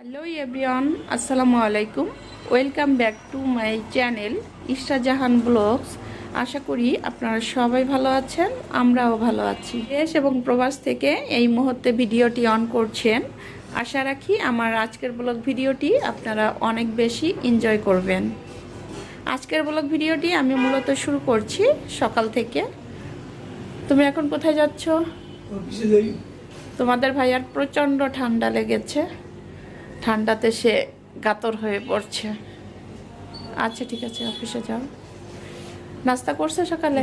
Hello everyone আসসালামু আলাইকুম welcome back to my channel Ishrajahan vlogs আশা করি আপনারা সবাই ভালো আছেন আমরাও ভালো আছি। দেশ এবং প্রবাস থেকে এই মুহূর্তে ভিডিওটি অন করছেন। আশা রাখি আমার আজকের ব্লগ ভিডিওটি আপনারা অনেক বেশি এনজয় করবেন। আজকের ব্লগ ভিডিওটি আমি মূলত শুরু করছি সকাল থেকে। তুমি এখন কোথায় যাচ্ছ? তোমাদের ভাইয়ার প্রচণ্ড ঠান্ডা লেগেছে। ঠান্ডাতে সে গাতর হয়ে পড়ছে। আচ্ছা ঠিক আছে, অফিসে যাও। নাস্তা করছে সকালে?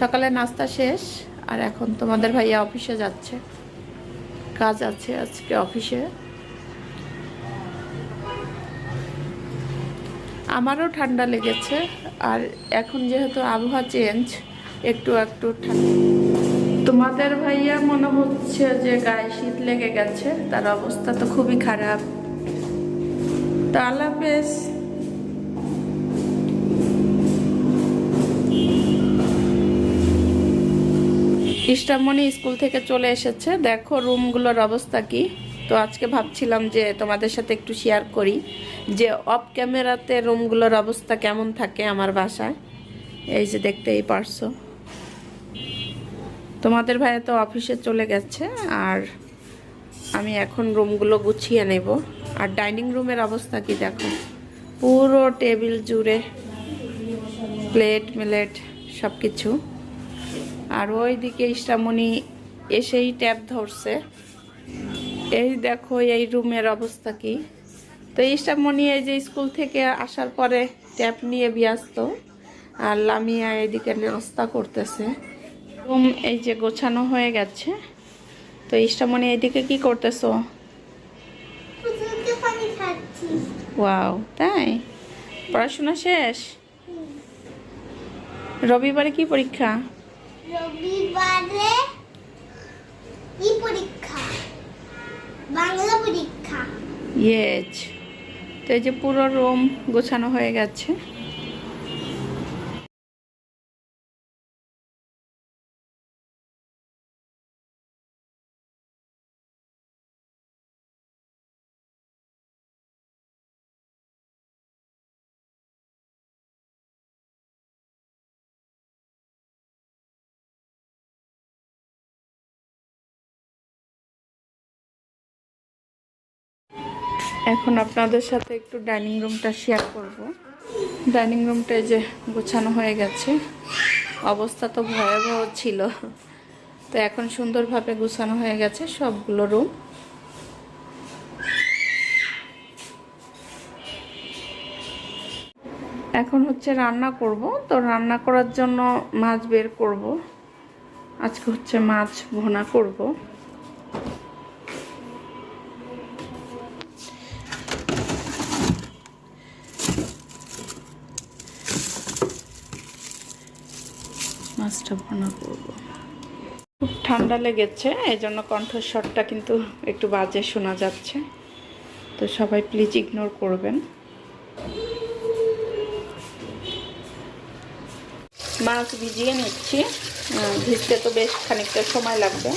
সকালে নাস্তা শেষ, আর এখন তোমাদের ভাইয়া অফিসে যাচ্ছে। কাজ আছে আজকে অফিসে। আমারও ঠান্ডা লেগেছে, আর এখন যেহেতু আবহাওয়া চেঞ্জ একটু একটু ঠান্ডা তোমাদের ভাইয়া মনে হচ্ছে যে গায়ে শীত লেগে গেছে, তার অবস্থা তো খুবই খারাপ। তা আল্লাহ হাফেজ। ইষ্টামণি স্কুল থেকে চলে এসেছে। দেখো রুমগুলোর অবস্থা কি। তো আজকে ভাবছিলাম যে তোমাদের সাথে একটু শেয়ার করি যে অফ ক্যামেরাতে রুমগুলোর অবস্থা কেমন থাকে আমার বাসায়। এই যে দেখতেই পারছ। তোমাদের ভাইয়া তো অফিসে চলে গেছে, আর আমি এখন রুমগুলো গুছিয়ে নেব। আর ডাইনিং রুমের অবস্থা কি দেখো? পুরো টেবিল জুড়ে প্লেট, মিলেট সব কিছু আর ওই দিকে ইষ্টামণি এসেই ট্যাপ ধরছে। এই দেখো, এই রুমের অবস্থা কি? তো ইষ্টামণি এই যে স্কুল থেকে আসার পরে ট্যাপ নিয়ে ব্যস্ত, আর লামিয়া এদিকে নাস্তা করতেছে। রুম এই যে গোছানো হয়ে গেছে। তো ইষ্টামণি এইদিকে কি করতেছো? ওয়াও তাই? পড়াশোনা শেষ? রবিবারে কি পরীক্ষা? রবিবারে কি পরীক্ষা? বাংলা পরীক্ষা। ইয়েজ তো এই যে পুরো রুম গোছানো হয়ে গেছে। এখন আপনাদের সাথে একটু ডাইনিং রুমটা শেয়ার করব। ডাইনিং রুমটা যে গোছানো হয়ে গেছে। অবস্থা তো ভয়াবহ ছিল। তো এখন সুন্দরভাবে গোছানো হয়ে গেছে সবগুলো রুম। এখন হচ্ছে রান্না করব। তো রান্না করার জন্য মাছ বের করব। আজকে হচ্ছে মাছ ভুনা করব। মাছটা ভুনা করব। খুব ঠান্ডা লেগেছে এই জন্য কণ্ঠস্বরটা কিন্তু একটু বাজে শোনা যাচ্ছে। তো সবাই প্লিজ ইগনোর করবেন। মাছ ভিজিয়ে নিচ্ছি। ভিজতে তো বেশ খানিকটা সময় লাগবে।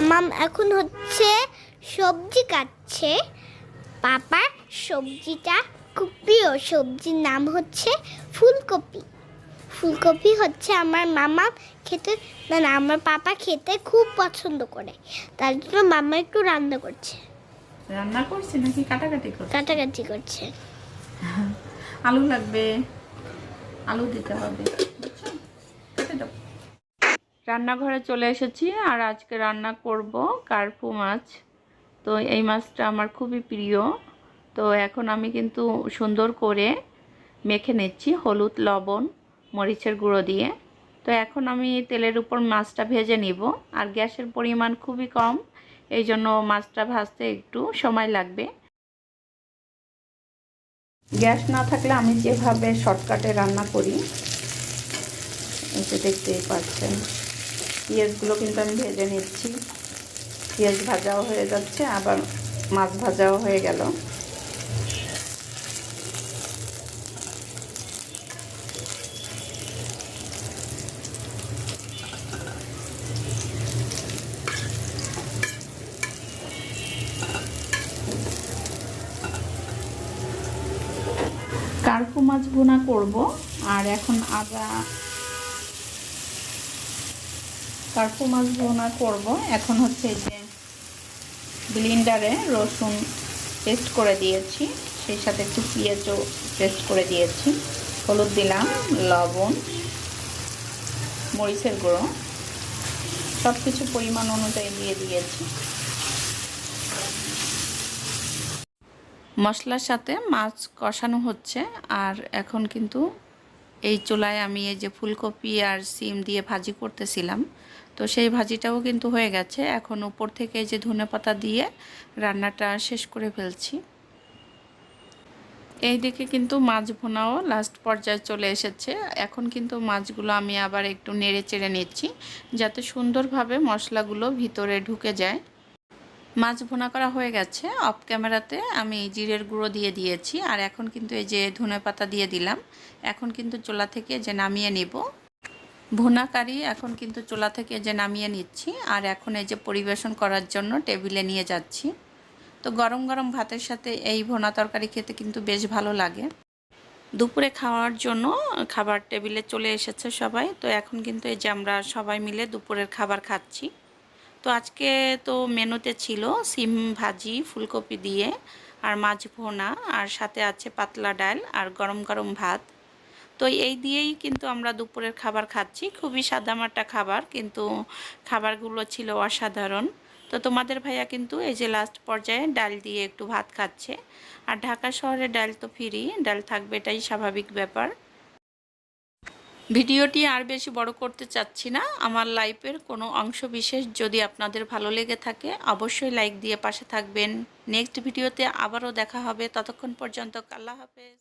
আমার এখন হচ্ছে সবজি কাটছে। পাপার সবজিটা খুব প্রিয়। সবজির নাম হচ্ছে ফুলকপি। ফুলকপি হচ্ছে আমার মামা খেতে না না আমার পাপা খেতে খুব পছন্দ করে। তার জন্য মামা একটু রান্না করছে। রান্না করছে নাকি কাটাকাটি করছি? কাটাকাটি করছে। আলু লাগবে। আলু দিতে হবে। বুঝছ? কেটে দাও। রান্নাঘরে চলে এসেছি আর আজকে রান্না করব কার্পু মাছ। তো এই মাছটা আমার খুবই প্রিয়। তো এখন আমি কিন্তু সুন্দর করে মেখে নিচ্ছি হলুদ, লবণ, মরিচের গুঁড়ো দিয়ে। তো এখন আমি তেলের উপর মাছটা ভেজে নিব। আর গ্যাসের পরিমাণ খুবই কম, এই জন্য মাছটা ভাজতে একটু সময় লাগবে। গ্যাস না থাকলে আমি যেভাবে শর্টকাটে রান্না করি যে দেখতেই পাচ্ছেন, পেঁয়াজগুলো কিন্তু আমি ভেজে নিচ্ছি। পেঁয়াজ ভাজাও হয়ে যাচ্ছে, আবার মাছ ভাজাও হয়ে গেল। কার্পু মাছ বোনা করব, আর এখন আদা কার্পু মাছ বোনা করব। এখন হচ্ছে যে ব্লিন্ডারে রসুন পেস্ট করে দিয়েছি, সেই সাথে একটু পেঁয়াজও পেস্ট করে দিয়েছি। হলুদ দিলাম, লবণ, মরিচের গুঁড়ো সব কিছু পরিমাণ অনুযায়ী দিয়ে দিয়েছি। মশলার সাথে মাছ কষানো হচ্ছে, আর এখন কিন্তু এই চুলায় আমি এই যে ফুলকপি আর সিম দিয়ে ভাজি করতেছিলাম তো সেই ভাজিটাও কিন্তু হয়ে গেছে। এখন উপর থেকে যে ধনে পাতা দিয়ে রান্নাটা শেষ করে ফেলছি। এই দিকে কিন্তু মাছ ভোনাও লাস্ট পর্যায়ে চলে এসেছে। এখন কিন্তু মাছগুলো আমি আবার একটু নেড়ে চেড়ে নিচ্ছি, যাতে সুন্দরভাবে মশলাগুলো ভিতরে ঢুকে যায়। মাছ ভোনা করা হয়ে গেছে। অফ ক্যামেরাতে আমি জিরের গুঁড়ো দিয়ে দিয়েছি। আর এখন কিন্তু এই যে ধনে পাতা দিয়ে দিলাম, এখন কিন্তু চোলা থেকে যে নামিয়ে নিব। ভুনা কারি এখন কিন্তু চোলা থেকে যে নামিয়ে নিচ্ছি, আর এখন এই যে পরিবেশন করার জন্য টেবিলে নিয়ে যাচ্ছি। তো গরম গরম ভাতের সাথে এই ভোনা তরকারি খেতে কিন্তু বেশ ভালো লাগে। দুপুরে খাওয়ার জন্য খাবার টেবিলে চলে এসেছে সবাই। তো এখন কিন্তু এই যে আমরা সবাই মিলে দুপুরের খাবার খাচ্ছি। তো আজকে তো মেনুতে ছিল সিম ভাজি, ফুলকপি দিয়ে, আর মাছ ভোনা, আর সাথে আছে পাতলা ডাল আর গরম গরম ভাত। তো এই দিয়েই কিন্তু আমরা দুপুরের খাবার খাচ্ছি। খুবই সাদামাটা খাবার, কিন্তু খাবারগুলো ছিল অসাধারণ। তো তোমাদের ভাইয়া কিন্তু এই যে লাস্ট পর্যায়ে ডাল দিয়ে একটু ভাত খাচ্ছে। আর ঢাকা শহরে ডাল তো ফ্রি, ডাল থাকবে এটাই স্বাভাবিক ব্যাপার। ভিডিওটি আর বেশি বড় করতে চাচ্ছি না। আমার লাইফের কোনো অংশ বিশেষ যদি আপনাদের ভালো লেগে থাকে, অবশ্যই লাইক দিয়ে পাশে থাকবেন। নেক্সট ভিডিওতে আবারও দেখা হবে। ততক্ষণ পর্যন্ত আল্লাহ হাফেজ।